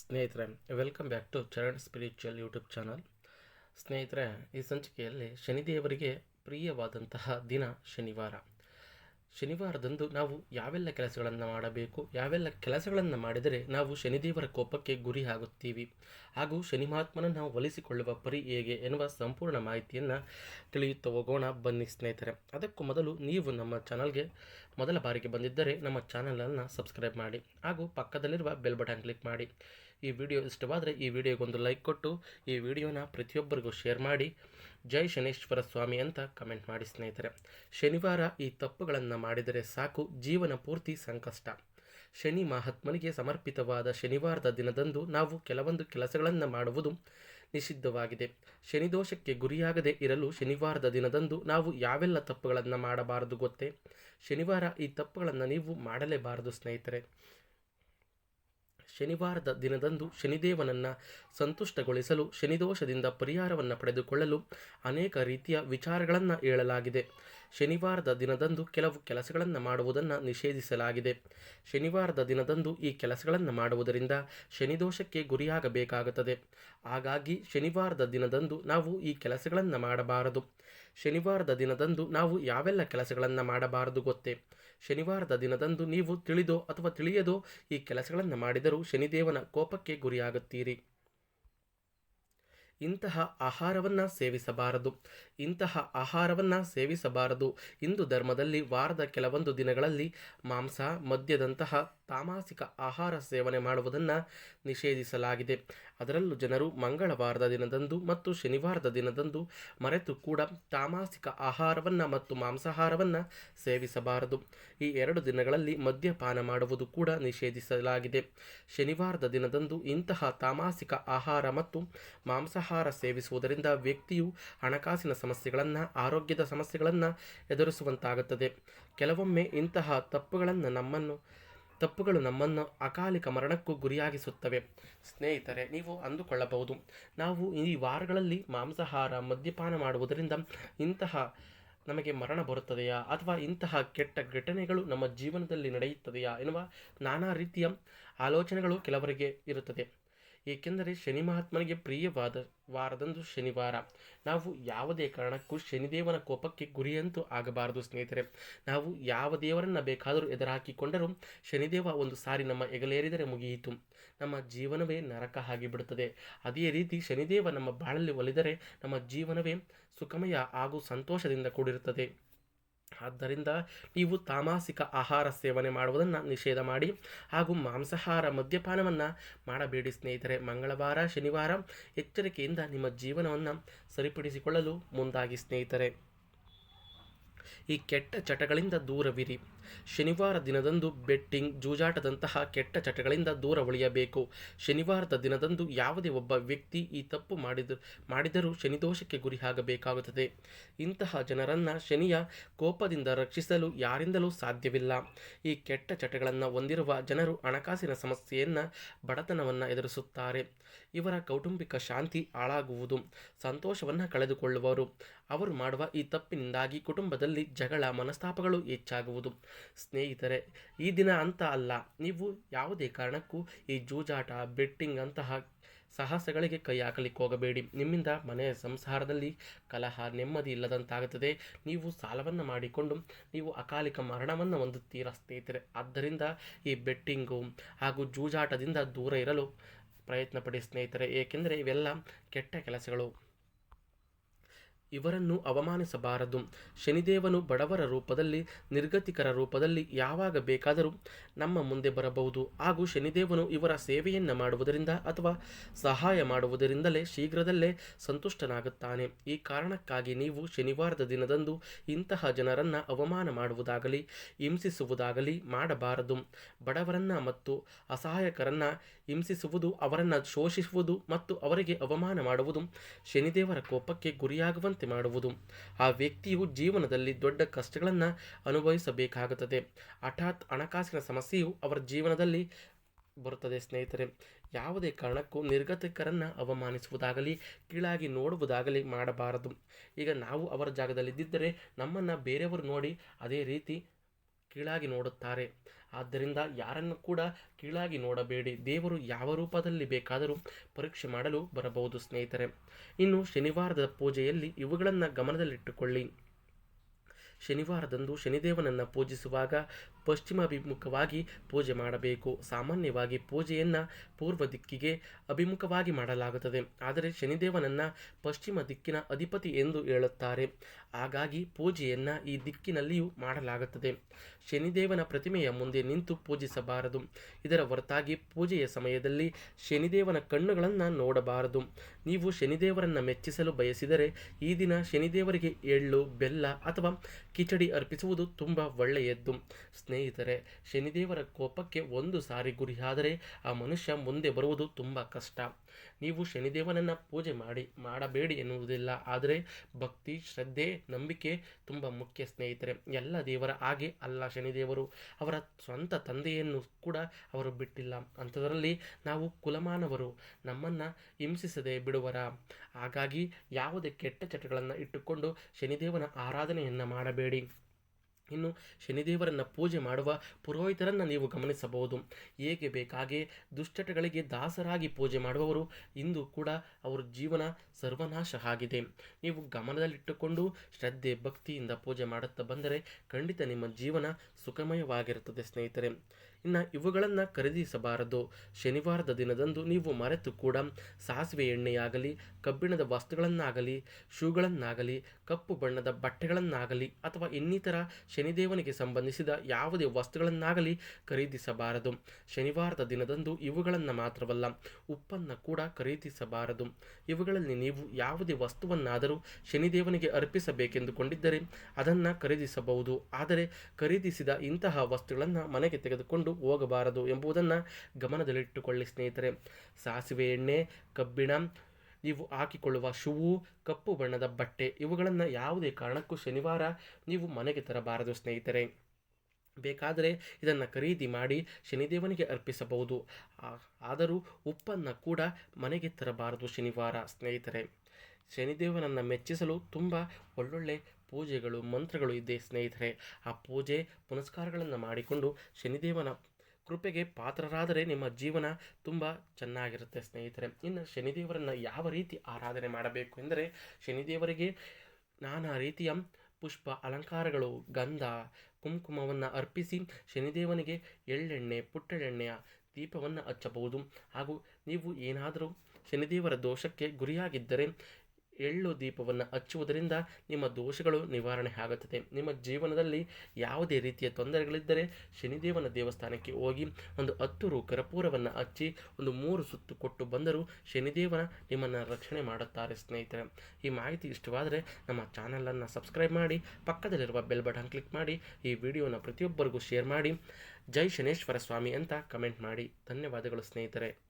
ಸ್ನೇಹಿತರೆ welcome back to Charan spiritual YouTube channel ಸ್ನೇಹಿತರೆ, ಈ ಸಂಚಿಕೆಯಲ್ಲಿ ಶನಿದೇವರಿಗೆ ಪ್ರಿಯವಾದಂತಹ ದಿನ ಶನಿವಾರ. ಶನಿವಾರದಂದು ನಾವು ಯಾವೆಲ್ಲ ಕೆಲಸಗಳನ್ನು ಮಾಡಬೇಕು, ಯಾವೆಲ್ಲ ಕೆಲಸಗಳನ್ನು ಮಾಡಿದರೆ ನಾವು ಶನಿದೇವರ ಕೋಪಕ್ಕೆ ಗುರಿ ಆಗುತ್ತೀವಿ, ಹಾಗೂ ಶನಿ ಮಹಾತ್ಮನ ನಾವು ಒಲಿಸಿಕೊಳ್ಳುವ ಪರಿ ಹೇಗೆ ಎನ್ನುವ ಸಂಪೂರ್ಣ ಮಾಹಿತಿಯನ್ನು ತಿಳಿಯುತ್ತಾ ಹೋಗೋಣ. ಬನ್ನಿ ಸ್ನೇಹಿತರೆ, ಅದಕ್ಕೂ ಮೊದಲು ನೀವು ನಮ್ಮ ಚಾನಲ್ಗೆ ಮೊದಲ ಬಾರಿಗೆ ಬಂದಿದ್ದರೆ ನಮ್ಮ ಚಾನಲನ್ನು ಸಬ್ಸ್ಕ್ರೈಬ್ ಮಾಡಿ, ಹಾಗೂ ಪಕ್ಕದಲ್ಲಿರುವ ಬೆಲ್ ಬಟನ್ ಕ್ಲಿಕ್ ಮಾಡಿ. ಈ ವಿಡಿಯೋ ಇಷ್ಟವಾದರೆ ಈ ವಿಡಿಯೋಗೊಂದು ಲೈಕ್ ಕೊಟ್ಟು ಈ ವಿಡಿಯೋನ ಪ್ರತಿಯೊಬ್ಬರಿಗೂ ಶೇರ್ ಮಾಡಿ. ಜೈ ಶನೇಶ್ವರ ಸ್ವಾಮಿ ಅಂತ ಕಮೆಂಟ್ ಮಾಡಿ ಸ್ನೇಹಿತರೆ. ಶನಿವಾರ ಈ ತಪ್ಪುಗಳನ್ನು ಮಾಡಿದರೆ ಸಾಕು, ಜೀವನ ಪೂರ್ತಿ ಸಂಕಷ್ಟ. ಶನಿ ಮಹಾತ್ಮನಿಗೆ ಸಮರ್ಪಿತವಾದ ಶನಿವಾರದ ದಿನದಂದು ನಾವು ಕೆಲವೊಂದು ಕೆಲಸಗಳನ್ನು ಮಾಡುವುದು ನಿಷಿದ್ಧವಾಗಿದೆ. ಶನಿದೋಷಕ್ಕೆ ಗುರಿಯಾಗದೆ ಇರಲು ಶನಿವಾರದ ದಿನದಂದು ನಾವು ಯಾವೆಲ್ಲ ತಪ್ಪುಗಳನ್ನು ಮಾಡಬಾರದು ಗೊತ್ತೇ? ಶನಿವಾರ ಈ ತಪ್ಪುಗಳನ್ನು ನೀವು ಮಾಡಲೇಬಾರದು ಸ್ನೇಹಿತರೆ. ಶನಿವಾರದ ದಿನದಂದು ಶನಿದೇವನನ್ನು ಸಂತುಷ್ಟಗೊಳಿಸಲು ಶನಿದೋಷದಿಂದ ಪರಿಹಾರವನ್ನು ಪಡೆದುಕೊಳ್ಳಲು ಅನೇಕ ರೀತಿಯ ವಿಚಾರಗಳನ್ನು ಹೇಳಲಾಗಿದೆ. ಶನಿವಾರದ ದಿನದಂದು ಕೆಲವು ಕೆಲಸಗಳನ್ನು ಮಾಡುವುದನ್ನು ನಿಷೇಧಿಸಲಾಗಿದೆ. ಶನಿವಾರದ ದಿನದಂದು ಈ ಕೆಲಸಗಳನ್ನು ಮಾಡುವುದರಿಂದ ಶನಿದೋಷಕ್ಕೆ ಗುರಿಯಾಗಬೇಕಾಗುತ್ತದೆ. ಹಾಗಾಗಿ ಶನಿವಾರದ ದಿನದಂದು ನಾವು ಈ ಕೆಲಸಗಳನ್ನು ಮಾಡಬಾರದು. ಶನಿವಾರದ ದಿನದಂದು ನಾವು ಯಾವೆಲ್ಲ ಕೆಲಸಗಳನ್ನು ಮಾಡಬಾರದು ಗೊತ್ತೇ? ಶನಿವಾರದ ದಿನದಂದು ನೀವು ತಿಳಿದೋ ಅಥವಾ ತಿಳಿಯದೋ ಈ ಕೆಲಸಗಳನ್ನು ಮಾಡಿದರೂ ಶನಿದೇವನ ಕೋಪಕ್ಕೆ ಗುರಿಯಾಗುತ್ತೀರಿ. ಇಂತಹ ಆಹಾರವನ್ನು ಸೇವಿಸಬಾರದು. ಇಂತಹ ಆಹಾರವನ್ನು ಸೇವಿಸಬಾರದು. ಹಿಂದೂ ಧರ್ಮದಲ್ಲಿ ವಾರದ ಕೆಲವೊಂದು ದಿನಗಳಲ್ಲಿ ಮಾಂಸ ಮದ್ಯದಂತಹ ತಾಮಾಸಿಕ ಆಹಾರ ಸೇವನೆ ಮಾಡುವುದನ್ನು ನಿಷೇಧಿಸಲಾಗಿದೆ. ಅದರಲ್ಲೂ ಜನರು ಮಂಗಳವಾರದ ದಿನದಂದು ಮತ್ತು ಶನಿವಾರದ ದಿನದಂದು ಮರೆತು ಕೂಡ ತಾಮಾಸಿಕ ಆಹಾರವನ್ನು ಮತ್ತು ಮಾಂಸಾಹಾರವನ್ನು ಸೇವಿಸಬಾರದು. ಈ ಎರಡು ದಿನಗಳಲ್ಲಿ ಮದ್ಯಪಾನ ಮಾಡುವುದು ಕೂಡ ನಿಷೇಧಿಸಲಾಗಿದೆ. ಶನಿವಾರದ ದಿನದಂದು ಇಂತಹ ತಾಮಾಸಿಕ ಆಹಾರ ಮತ್ತು ಮಾಂಸಾಹಾರ ಸೇವಿಸುವುದರಿಂದ ವ್ಯಕ್ತಿಯು ಹಣಕಾಸಿನ ಸಮಸ್ಯೆಗಳನ್ನು, ಆರೋಗ್ಯದ ಸಮಸ್ಯೆಗಳನ್ನು ಎದುರಿಸುವಂತಾಗುತ್ತದೆ. ಕೆಲವೊಮ್ಮೆ ಇಂತಹ ತಪ್ಪುಗಳನ್ನು ನಮ್ಮನ್ನು ತಪ್ಪುಗಳು ನಮ್ಮನ್ನು ಅಕಾಲಿಕ ಮರಣಕ್ಕೂ ಗುರಿಯಾಗಿಸುತ್ತವೆ. ಸ್ನೇಹಿತರೆ, ನೀವು ಅಂದುಕೊಳ್ಳಬಹುದು. ನಾವು ಈ ವಾರಗಳಲ್ಲಿ ಮಾಂಸಾಹಾರ ಮದ್ಯಪಾನ ಮಾಡುವುದರಿಂದ ಇಂತಹ ನಮಗೆ ಮರಣ ಬರುತ್ತದೆಯಾ? ಅಥವಾ ಇಂತಹ ಕೆಟ್ಟ ಘಟನೆಗಳು ನಮ್ಮ ಜೀವನದಲ್ಲಿ ನಡೆಯುತ್ತದೆಯಾ ಎನ್ನುವ ನಾನಾ ರೀತಿಯ ಆಲೋಚನೆಗಳು ಕೆಲವರಿಗೆ ಇರುತ್ತದೆ. ಏಕೆಂದರೆ ಶನಿ ಮಹಾತ್ಮನಿಗೆ ಪ್ರಿಯವಾದ ವಾರದಂದು ಶನಿವಾರ. ನಾವು ಯಾವುದೇ ಕಾರಣಕ್ಕೂ ಶನಿದೇವನ ಕೋಪಕ್ಕೆ ಗುರಿಯಂತೂ ಆಗಬಾರದು, ಸ್ನೇಹಿತರೆ. ನಾವು ಯಾವ ದೇವರನ್ನು ಬೇಕಾದರೂ ಎದುರಾಕಿಕೊಂಡರೂ ಶನಿದೇವ ಒಂದು ಸಾರಿ ನಮ್ಮ ಎಗಲೇರಿದರೆ ಮುಗಿಯಿತು. ನಮ್ಮ ಜೀವನವೇ ನರಕ ಆಗಿಬಿಡುತ್ತದೆ. ಅದೇ ರೀತಿ ಶನಿದೇವ ನಮ್ಮ ಬಾಳಲ್ಲಿ ಒಲಿದರೆ ನಮ್ಮ ಜೀವನವೇ ಸುಖಮಯ ಹಾಗೂ ಸಂತೋಷದಿಂದ ಕೂಡಿರುತ್ತದೆ. ಆದ್ದರಿಂದ ನೀವು ತಾಮಾಸಿಕ ಆಹಾರ ಸೇವನೆ ಮಾಡುವುದನ್ನು ನಿಷೇಧ ಮಾಡಿ ಹಾಗೂ ಮಾಂಸಾಹಾರ ಮದ್ಯಪಾನವನ್ನು ಮಾಡಬೇಡಿ ಸ್ನೇಹಿತರೆ. ಮಂಗಳವಾರ, ಶನಿವಾರ ಎಚ್ಚರಿಕೆಯಿಂದ ನಿಮ್ಮ ಜೀವನವನ್ನು ಸರಿಪಡಿಸಿಕೊಳ್ಳಲು ಮುಂದಾಗಿ ಸ್ನೇಹಿತರೆ. ಈ ಕೆಟ್ಟ ಚಟಗಳಿಂದ ದೂರವಿರಿ. ಶನಿವಾರ ದಿನದಂದು ಬೆಟ್ಟಿಂಗ್ ಜೂಜಾಟದಂತಹ ಕೆಟ್ಟ ಚಟಗಳಿಂದ ದೂರ ಉಳಿಯಬೇಕು. ಶನಿವಾರದ ದಿನದಂದು ಯಾವುದೇ ಒಬ್ಬ ವ್ಯಕ್ತಿ ಈ ತಪ್ಪು ಮಾಡಿದ, ಮಾಡಿದರೂ ಶನಿದೋಷಕ್ಕೆ ಗುರಿಯಾಗಬೇಕಾಗುತ್ತದೆ. ಇಂತಹ ಜನರನ್ನು ಶನಿಯ ಕೋಪದಿಂದ ರಕ್ಷಿಸಲು ಯಾರಿಂದಲೂ ಸಾಧ್ಯವಿಲ್ಲ. ಈ ಕೆಟ್ಟ ಚಟಗಳನ್ನು ಹೊಂದಿರುವ ಜನರು ಹಣಕಾಸಿನ ಸಮಸ್ಯೆಯನ್ನು, ಬಡತನವನ್ನು ಎದುರಿಸುತ್ತಾರೆ. ಇವರ ಕೌಟುಂಬಿಕ ಶಾಂತಿ ಹಾಳಾಗುವುದು, ಸಂತೋಷವನ್ನು ಕಳೆದುಕೊಳ್ಳುವರು. ಅವರು ಮಾಡುವ ಈ ತಪ್ಪಿನಿಂದಾಗಿ ಕುಟುಂಬದಲ್ಲಿ ಜಗಳ ಮನಸ್ತಾಪಗಳು ಹೆಚ್ಚಾಗುವುದು. ಸ್ನೇಹಿತರೆ, ಈ ದಿನ ಅಂತ ಅಲ್ಲ, ನೀವು ಯಾವುದೇ ಕಾರಣಕ್ಕೂ ಈ ಜೂಜಾಟ, ಬೆಟ್ಟಿಂಗ್ ಅಂತಹ ಸಾಹಸಗಳಿಗೆ ಕೈ ಹಾಕಲಿಕ್ಕೆ ಹೋಗಬೇಡಿ. ನಿಮ್ಮಿಂದ ಮನೆಯ ಸಂಸಾರದಲ್ಲಿ ಕಲಹ, ನೆಮ್ಮದಿ ಇಲ್ಲದಂತಾಗುತ್ತದೆ. ನೀವು ಸಾಲವನ್ನು ಮಾಡಿಕೊಂಡು ನೀವು ಅಕಾಲಿಕ ಮರಣವನ್ನು ಹೊಂದುತ್ತೀರಾ ಸ್ನೇಹಿತರೆ. ಆದ್ದರಿಂದ ಈ ಬೆಟ್ಟಿಂಗು ಹಾಗೂ ಜೂಜಾಟದಿಂದ ದೂರ ಇರಲು ಪ್ರಯತ್ನ ಪಡಿ ಸ್ನೇಹಿತರೆ ಏಕೆಂದರೆ ಇವೆಲ್ಲ ಕೆಟ್ಟ ಕೆಲಸಗಳು. ಇವರನ್ನು ಅವಮಾನಿಸಬಾರದು. ಶನಿದೇವನು ಬಡವರ ರೂಪದಲ್ಲಿ, ನಿರ್ಗತಿಕರ ರೂಪದಲ್ಲಿ ಯಾವಾಗ ಬೇಕಾದರೂ ನಮ್ಮ ಮುಂದೆ ಬರಬಹುದು. ಹಾಗೂ ಶನಿದೇವನು ಇವರ ಸೇವೆಯನ್ನು ಮಾಡುವುದರಿಂದ ಅಥವಾ ಸಹಾಯ ಮಾಡುವುದರಿಂದಲೇ ಶೀಘ್ರದಲ್ಲೇ ಸಂತುಷ್ಟನಾಗುತ್ತಾನೆ. ಈ ಕಾರಣಕ್ಕಾಗಿ ನೀವು ಶನಿವಾರದ ದಿನದಂದು ಇಂತಹ ಜನರನ್ನು ಅವಮಾನ ಮಾಡುವುದಾಗಲಿ, ಹಿಂಸಿಸುವುದಾಗಲಿ ಮಾಡಬಾರದು. ಬಡವರನ್ನ ಮತ್ತು ಅಸಹಾಯಕರನ್ನು ಹಿಂಸಿಸುವುದು, ಅವರನ್ನು ಶೋಷಿಸುವುದು ಮತ್ತು ಅವರಿಗೆ ಅವಮಾನ ಮಾಡುವುದು ಶನಿದೇವರ ಕೋಪಕ್ಕೆ ಗುರಿಯಾಗುವಂತೆ ಮಾಡುವುದು. ಆ ವ್ಯಕ್ತಿಯು ಜೀವನದಲ್ಲಿ ದೊಡ್ಡ ಕಷ್ಟಗಳನ್ನು ಅನುಭವಿಸಬೇಕಾಗುತ್ತದೆ. ಹಠಾತ್ ಹಣಕಾಸಿನ ಸಮಸ್ಯೆಯು ಅವರ ಜೀವನದಲ್ಲಿ ಬರುತ್ತದೆ ಸ್ನೇಹಿತರೆ. ಯಾವುದೇ ಕಾರಣಕ್ಕೂ ನಿರ್ಗತಿಕರನ್ನು ಅವಮಾನಿಸುವುದಾಗಲಿ, ಕೀಳಾಗಿ ನೋಡುವುದಾಗಲಿ ಮಾಡಬಾರದು. ಈಗ ನಾವು ಅವರ ಜಾಗದಲ್ಲಿದ್ದರೆ ನಮ್ಮನ್ನು ಬೇರೆಯವರು ನೋಡಿ ಅದೇ ರೀತಿ ಕೀಳಾಗಿ ನೋಡುತ್ತಾರೆ. ಆದ್ದರಿಂದ ಯಾರನ್ನು ಕೂಡ ಕೀಳಾಗಿ ನೋಡಬೇಡಿ. ದೇವರು ಯಾವ ರೂಪದಲ್ಲಿ ಬೇಕಾದರೂ ಪರೀಕ್ಷೆ ಮಾಡಲು ಬರಬಹುದು ಸ್ನೇಹಿತರೆ. ಇನ್ನು ಶನಿವಾರದ ಪೂಜೆಯಲ್ಲಿ ಇವುಗಳನ್ನು ಗಮನದಲ್ಲಿಟ್ಟುಕೊಳ್ಳಿ. ಶನಿವಾರದಂದು ಶನಿದೇವನನ್ನು ಪೂಜಿಸುವಾಗ ಪಶ್ಚಿಮಾಭಿಮುಖವಾಗಿ ಪೂಜೆ ಮಾಡಬೇಕು. ಸಾಮಾನ್ಯವಾಗಿ ಪೂಜೆಯನ್ನು ಪೂರ್ವ ದಿಕ್ಕಿಗೆ ಅಭಿಮುಖವಾಗಿ ಮಾಡಲಾಗುತ್ತದೆ. ಆದರೆ ಶನಿದೇವನನ್ನು ಪಶ್ಚಿಮ ದಿಕ್ಕಿನ ಅಧಿಪತಿ ಎಂದು ಹೇಳುತ್ತಾರೆ. ಹಾಗಾಗಿ ಪೂಜೆಯನ್ನು ಈ ದಿಕ್ಕಿನಲ್ಲಿಯೂ ಮಾಡಲಾಗುತ್ತದೆ. ಶನಿದೇವನ ಪ್ರತಿಮೆಯ ಮುಂದೆ ನಿಂತು ಪೂಜಿಸಬಾರದು. ಇದರ ಹೊರತಾಗಿ ಪೂಜೆಯ ಸಮಯದಲ್ಲಿ ಶನಿದೇವನ ಕಣ್ಣುಗಳನ್ನು ನೋಡಬಾರದು. ನೀವು ಶನಿದೇವರನ್ನು ಮೆಚ್ಚಿಸಲು ಬಯಸಿದರೆ ಈ ದಿನ ಶನಿದೇವರಿಗೆ ಎಳ್ಳು, ಬೆಲ್ಲ ಅಥವಾ ಕಿಚಡಿ ಅರ್ಪಿಸುವುದು ತುಂಬ ಒಳ್ಳೆಯದ್ದು. ಸ್ನೇಹಿತರೆ, ಶನಿದೇವರ ಕೋಪಕ್ಕೆ ಒಂದು ಸಾರಿ ಗುರಿಯಾದರೆ ಆ ಮನುಷ್ಯ ಮುಂದೆ ಬರುವುದು ತುಂಬ ಕಷ್ಟ. ನೀವು ಶನಿದೇವನನ್ನು ಪೂಜೆ ಮಾಡಿ, ಮಾಡಬೇಡಿ ಎನ್ನುವುದಿಲ್ಲ. ಆದರೆ ಭಕ್ತಿ, ಶ್ರದ್ಧೆ, ನಂಬಿಕೆ ತುಂಬ ಮುಖ್ಯ ಸ್ನೇಹಿತರೆ. ಎಲ್ಲ ದೇವರ ಹಾಗೆ ಅಲ್ಲ ಶನಿದೇವರು. ಅವರ ಸ್ವಂತ ತಂದೆಯನ್ನು ಕೂಡ ಅವರು ಬಿಟ್ಟಿಲ್ಲ. ಅಂಥದರಲ್ಲಿ ನಾವು ಕುಲಮಾನವರು. ನಮ್ಮನ್ನು ಹಿಂಸಿಸದೆ ಬಿಡುವರ. ಹಾಗಾಗಿ ಯಾವುದೇ ಕೆಟ್ಟ ಚಟಗಳನ್ನು ಇಟ್ಟುಕೊಂಡು ಶನಿದೇವನ ಆರಾಧನೆಯನ್ನು ಮಾಡಬೇಡಿ. ಇನ್ನು ಶನಿದೇವರನ್ನು ಪೂಜೆ ಮಾಡುವ ಪುರೋಹಿತರನ್ನು ನೀವು ಗಮನಿಸಬಹುದು. ಹೇಗೆ ಬೇಕಾಗೆ ದುಶ್ಚಟಗಳಿಗೆ ದಾಸರಾಗಿ ಪೂಜೆ ಮಾಡುವವರು ಇಂದು ಕೂಡ ಅವರ ಜೀವನ ಸರ್ವನಾಶ ಆಗಿದೆ ನೀವು ಗಮನದಲ್ಲಿಟ್ಟುಕೊಂಡು ಶ್ರದ್ಧೆ, ಭಕ್ತಿಯಿಂದ ಪೂಜೆ ಮಾಡುತ್ತಾ ಬಂದರೆ ಖಂಡಿತ ನಿಮ್ಮ ಜೀವನ ಸುಖಮಯವಾಗಿರುತ್ತದೆ ಸ್ನೇಹಿತರೆ. ಇನ್ನು ಇವುಗಳನ್ನು ಖರೀದಿಸಬಾರದು. ಶನಿವಾರದ ದಿನದಂದು ನೀವು ಮರೆತು ಕೂಡ ಸಾಸಿವೆ ಎಣ್ಣೆಯಾಗಲಿ, ಕಬ್ಬಿಣದ ವಸ್ತುಗಳನ್ನಾಗಲಿ, ಶೂಗಳನ್ನಾಗಲಿ, ಕಪ್ಪು ಬಣ್ಣದ ಬಟ್ಟೆಗಳನ್ನಾಗಲಿ ಅಥವಾ ಇನ್ನಿತರ ಶನಿದೇವನಿಗೆ ಸಂಬಂಧಿಸಿದ ಯಾವುದೇ ವಸ್ತುಗಳನ್ನಾಗಲಿ ಖರೀದಿಸಬಾರದು. ಶನಿವಾರದ ದಿನದಂದು ಇವುಗಳನ್ನು ಮಾತ್ರವಲ್ಲ, ಉಪ್ಪನ್ನು ಕೂಡ ಖರೀದಿಸಬಾರದು. ಇವುಗಳಲ್ಲಿ ನೀವು ಯಾವುದೇ ವಸ್ತುವನ್ನಾದರೂ ಶನಿದೇವನಿಗೆ ಅರ್ಪಿಸಬೇಕೆಂದುಕೊಂಡಿದ್ದರೆ ಅದನ್ನು ಖರೀದಿಸಬಹುದು. ಆದರೆ ಖರೀದಿಸಿದ ಇಂತಹ ವಸ್ತುಗಳನ್ನು ಮನೆಗೆ ತೆಗೆದುಕೊಂಡು ಹೋಗಬಾರದು ಎಂಬುದನ್ನು ಗಮನದಲ್ಲಿಟ್ಟುಕೊಳ್ಳಿ ಸ್ನೇಹಿತರೆ. ಸಾಸಿವೆ ಎಣ್ಣೆ, ಕಬ್ಬಿಣ, ನೀವು ಹಾಕಿಕೊಳ್ಳುವ ಶೂ ಕಪ್ಪು ಬಣ್ಣದ ಬಟ್ಟೆ, ಇವುಗಳನ್ನು ಯಾವುದೇ ಕಾರಣಕ್ಕೂ ಶನಿವಾರ ನೀವು ಮನೆಗೆ ತರಬಾರದು ಸ್ನೇಹಿತರೆ. ಬೇಕಾದರೆ ಇದನ್ನು ಖರೀದಿ ಮಾಡಿ ಶನಿದೇವನಿಗೆ ಅರ್ಪಿಸಬಹುದು. ಆದರೂ ಉಪ್ಪನ್ನು ಕೂಡ ಮನೆಗೆ ತರಬಾರದು ಶನಿವಾರ ಸ್ನೇಹಿತರೆ. ಶನಿದೇವನನ್ನು ಮೆಚ್ಚಿಸಲು ತುಂಬ ಒಳ್ಳೊಳ್ಳೆ ಪೂಜೆಗಳು, ಮಂತ್ರಗಳು ಇದೆ ಸ್ನೇಹಿತರೆ. ಆ ಪೂಜೆ ಪುನಸ್ಕಾರಗಳನ್ನು ಮಾಡಿಕೊಂಡು ಶನಿದೇವನ ಕೃಪೆಗೆ ಪಾತ್ರರಾದರೆ ನಿಮ್ಮ ಜೀವನ ತುಂಬ ಚೆನ್ನಾಗಿರುತ್ತೆ ಸ್ನೇಹಿತರೆ. ಇನ್ನು ಶನಿದೇವರನ್ನು ಯಾವ ರೀತಿ ಆರಾಧನೆ ಮಾಡಬೇಕು ಎಂದರೆ, ಶನಿದೇವರಿಗೆ ನಾನಾ ರೀತಿಯ ಪುಷ್ಪ, ಅಲಂಕಾರಗಳು, ಗಂಧ, ಕುಂಕುಮವನ್ನು ಅರ್ಪಿಸಿ ಶನಿದೇವನಿಗೆ ಎಳ್ಳೆಣ್ಣೆ, ಪುಟ್ಟಳೆಣ್ಣೆಯ ದೀಪವನ್ನು ಹಚ್ಚಬಹುದು. ಹಾಗೂ ನೀವು ಏನಾದರೂ ಶನಿದೇವರ ದೋಷಕ್ಕೆ ಗುರಿಯಾಗಿದ್ದರೆ ಎಳ್ಳು ದೀಪವನ್ನು ಹಚ್ಚುವುದರಿಂದ ನಿಮ್ಮ ದೋಷಗಳು ನಿವಾರಣೆ ಆಗುತ್ತದೆ. ನಿಮ್ಮ ಜೀವನದಲ್ಲಿ ಯಾವುದೇ ರೀತಿಯ ತೊಂದರೆಗಳಿದ್ದರೆ ಶನಿದೇವನ ದೇವಸ್ಥಾನಕ್ಕೆ ಹೋಗಿ ಒಂದು ಹತ್ತು ರು ಕರ್ಪೂರವನ್ನು ಹಚ್ಚಿ ಒಂದು ಮೂರು ಸುತ್ತು ಕೊಟ್ಟು ಬಂದರೂ ಶನಿದೇವನ ನಿಮ್ಮನ್ನು ರಕ್ಷಣೆ ಮಾಡುತ್ತಾರೆ ಸ್ನೇಹಿತರೆ. ಈ ಮಾಹಿತಿ ಇಷ್ಟವಾದರೆ ನಮ್ಮ ಚಾನಲನ್ನು ಸಬ್ಸ್ಕ್ರೈಬ್ ಮಾಡಿ, ಪಕ್ಕದಲ್ಲಿರುವ ಬೆಲ್ ಬಟನ್ ಕ್ಲಿಕ್ ಮಾಡಿ, ಈ ವಿಡಿಯೋನ ಪ್ರತಿಯೊಬ್ಬರಿಗೂ ಶೇರ್ ಮಾಡಿ. ಜೈ ಶನೇಶ್ವರ ಸ್ವಾಮಿ ಅಂತ ಕಮೆಂಟ್ ಮಾಡಿ. ಧನ್ಯವಾದಗಳು ಸ್ನೇಹಿತರೆ.